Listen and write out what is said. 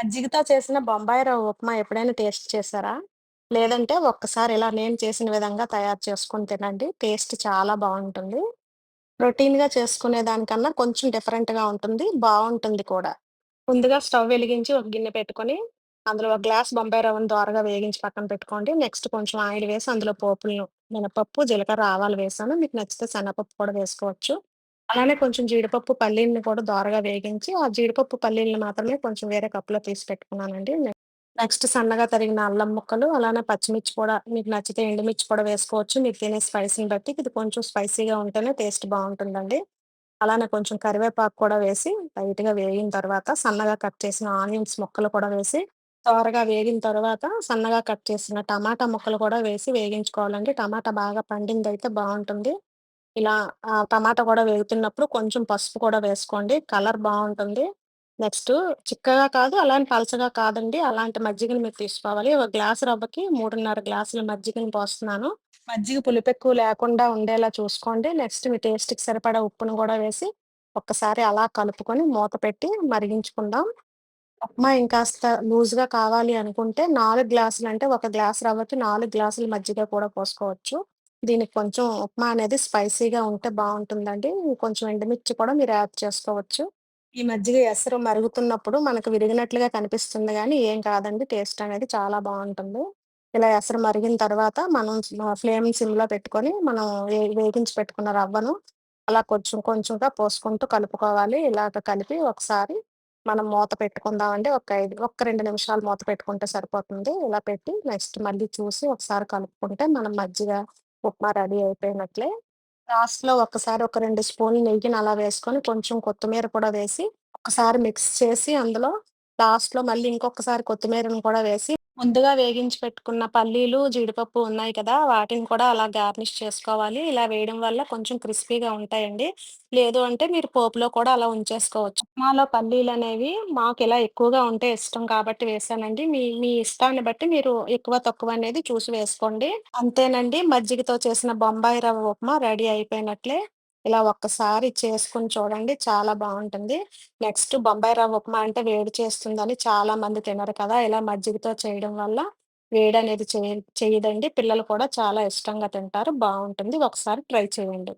మజ్జిగతో చేసిన బొంబాయి రవ్వ ఉప్మా ఎప్పుడైనా టేస్ట్ చేసారా? లేదంటే ఒక్కసారి ఇలా నేను చేసిన విధంగా తయారు చేసుకుని తినండి. టేస్ట్ చాలా బాగుంటుంది రొటీన్‌గా చేసుకునే దానికన్నా కొంచెం డిఫరెంట్‌గా ఉంటుంది. బాగుంటుంది కూడా. ముందుగా స్టవ్ వెలిగించి ఒక గిన్నె పెట్టుకొని, అందులో ఒక గ్లాస్ బొంబాయి రవ్వను దోరగా వేగించి పక్కన పెట్టుకోండి. నెక్స్ట్ కొంచెం ఆయిల్ వేసి అందులో పోపులను మినపప్పు, జీలకర్ర, ఆవాలు వేసాను. మీకు నచ్చితే శనగపప్పు కూడా వేసుకోవచ్చు. అలానే కొంచెం జీడిపప్పు, పల్లీలను కూడా దోరగా వేగించి, ఆ జీడిపప్పు, పల్లీలను మాత్రమే కొంచెం వేరే కప్పులో తీసి పెట్టుకున్నానండి. నె నెక్స్ట్ సన్నగా తరిగిన అల్లం ముక్కలు, అలానే పచ్చిమిర్చి కూడా మీకు నచ్చితే ఎండుమిర్చి కూడా వేసుకోవచ్చు. మీరు తినే స్పైసీని బట్టి. ఇది కొంచెం స్పైసీగా ఉంటేనే టేస్ట్ బావుంటుందండి. అలానే కొంచెం కరివేపాకు కూడా వేసి లైట్‌గా వేగిన తర్వాత సన్నగా కట్ చేసిన ఆనియన్స్ ముక్కలు కూడా వేసి, దోరగా వేగిన తర్వాత సన్నగా కట్ చేసిన టమాటా ముక్కలు కూడా వేసి వేగించుకోవాలండి. టమాటా బాగా పండిందయితే బావుంటుంది. ఇలా టమాటా కూడా వేగుతున్నప్పుడు కొంచెం పసుపు కూడా వేసుకోండి. కలర్ బావుంటుంది. నెక్స్టు చిక్కగా కాదు, అలానే పలచగా కాదండి. అలాంటి మజ్జిగని మీరు తీసుకోవాలి. ఒక గ్లాసు రవ్వకి 3:30 గ్లాసుల మజ్జిగని పోస్తున్నాను. మజ్జిగ పులుపెక్కువ లేకుండా ఉండేలా చూసుకోండి. నెక్స్ట్ మీ టేస్ట్‌కి సరిపడా ఉప్పును గూడా వేసి, ఒక్కసారి అలా కలుపుకొని మూత పెట్టి మరిగించుకుందాం. ఉప్మా ఇంకాస్త లూజ్‌గా కావాలి అనుకుంటే 4 గ్లాసులంటే ఒక గ్లాసు రవ్వకి 4 గ్లాసుల మజ్జిగ కూడా పోసుకోవచ్చు. దీనికి కొంచెం ఉప్మా అనేది స్పైసీగా ఉంటే బావుంటుందండి. కొంచెం ఎండుమిర్చి కూడా మీరు యాడ్ చేసుకోవచ్చు. ఈ మజ్జిగ ఎసరు మరుగుతున్నప్పుడు మనకు విరిగినట్లుగా కనిపిస్తుంది గానీ, ఏం కాదండి. టేస్ట్ అనేది చాలా బావుంటుంది. ఇలా ఎసరు మరిగిన తర్వాత మనం మ ఫ్లేమ్‌ని సిమ్‌లో పెట్టుకొని, మనం వే వేగించి పెట్టుకున్న రవ్వను అలా కొంచెం కొంచెంగా పోసుకుంటూ కలుపుకోవాలి. ఇలాగ కలిపి ఒకసారి మనం మూత పెట్టుకుందామండి. ఒక 5 ఒక్క 2 నిమిషాలు మూత పెట్టుకుంటే సరిపోతుంది. ఇలా పెట్టి నెక్స్ట్ మళ్ళీ చూసి ఒకసారి కలుపుకుంటే మనం మజ్జిగ ఉప్మా రెడీ అయిపోయినట్లే. లాస్ట్‌లో ఒకసారి ఒక రెండు స్పూన్లు నెయ్యిని అలా వేసుకొని, కొంచెం కొత్తిమీర కూడా వేసి, ఒకసారి మిక్స్ చేసి అందులో లాస్ట్‌లో మళ్ళీ ఇంకొకసారి కొత్తిమీరను కూడా వేసి, ముందుగా వేగించి పెట్టుకున్న పల్లీలు, జీడిపప్పు ఉన్నాయి కదా! వాటిని కూడా అలా గార్నిష్ చేసుకోవాలి. ఇలా వేయడం వల్ల కొంచెం క్రిస్పీగా ఉంటాయండి. లేదు అంటే మీరు పోపులో కూడా అలా ఉంచేసుకోవచ్చు. ఉప్మాలో మాకు ఇలా ఎక్కువగా ఉంటే ఇష్టం కాబట్టి వేసానండి మీ మీ ఇష్టాన్ని బట్టి మీరు ఎక్కువ, తక్కువ అనేది చూసి వేసుకోండి. అంతేనండి. మజ్జిగతో చేసిన బొంబాయి రవ్వ ఉప్మా రెడీ అయిపోయినట్లే. ఇలా ఒక్కసారి చేసుకొని చూడండి. చాలా బాగుంటుంది నెక్స్ట్ బొంబాయి రవ్వ ఉప్మా అంటే వేడి చేస్తుందని చాలా మంది తినరు కదా! ఇలా మజ్జిగతో చేయడం వల్ల వేడనేది చేయ చేయదండి పిల్లలు కూడా చాలా ఇష్టంగా తింటారు. బాగుంటుంది ఒకసారి ట్రై చేయండి.